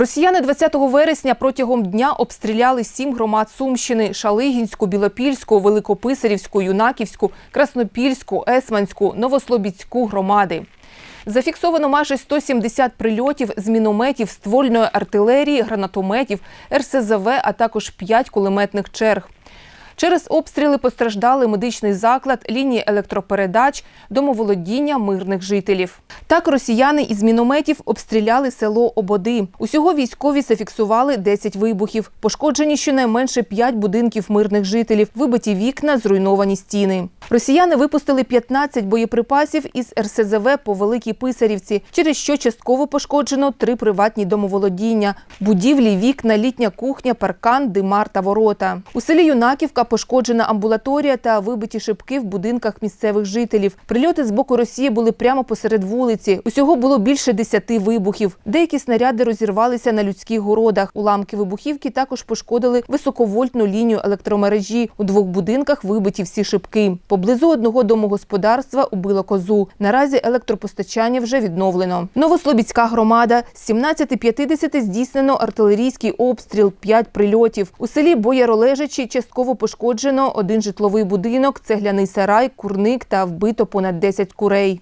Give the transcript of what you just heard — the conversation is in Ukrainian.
Росіяни 20 вересня протягом дня обстріляли сім громад Сумщини: Шалигінську, Білопільську, Великописарівську, Юнаківську, Краснопільську, Есманську, Новослобідську громади. Зафіксовано майже 170 прильотів з мінометів, ствольної артилерії, гранатометів, РСЗВ, а також 5 кулеметних черг. Через обстріли постраждали медичний заклад, лінії електропередач, домоволодіння мирних жителів. Так росіяни із мінометів обстріляли село Ободи. Усього військові зафіксували 10 вибухів. Пошкоджені щонайменше 5 будинків мирних жителів, вибиті вікна, зруйновані стіни. Росіяни випустили 15 боєприпасів із РСЗВ по Великій Писарівці, через що частково пошкоджено три приватні домоволодіння: будівлі, вікна, літня кухня, паркан, димар та ворота. У селі Юнаківка пошкоджена амбулаторія та вибиті шибки в будинках місцевих жителів. Прильоти з боку Росії були прямо посеред вулиці. Усього було більше десяти вибухів. Деякі снаряди розірвалися на людських городах. Уламки вибухівки також пошкодили високовольтну лінію електромережі. У двох будинках вибиті всі шибки. Поблизу одного домогосподарства убило козу. Наразі електропостачання вже відновлено. Новослобідська громада з 17.50 здійснено артилерійський обстріл, 5 прильотів. У селі Бояролежичі частково пошкоджено один житловий будинок, цегляний сарай, курник та вбито понад 10 курей.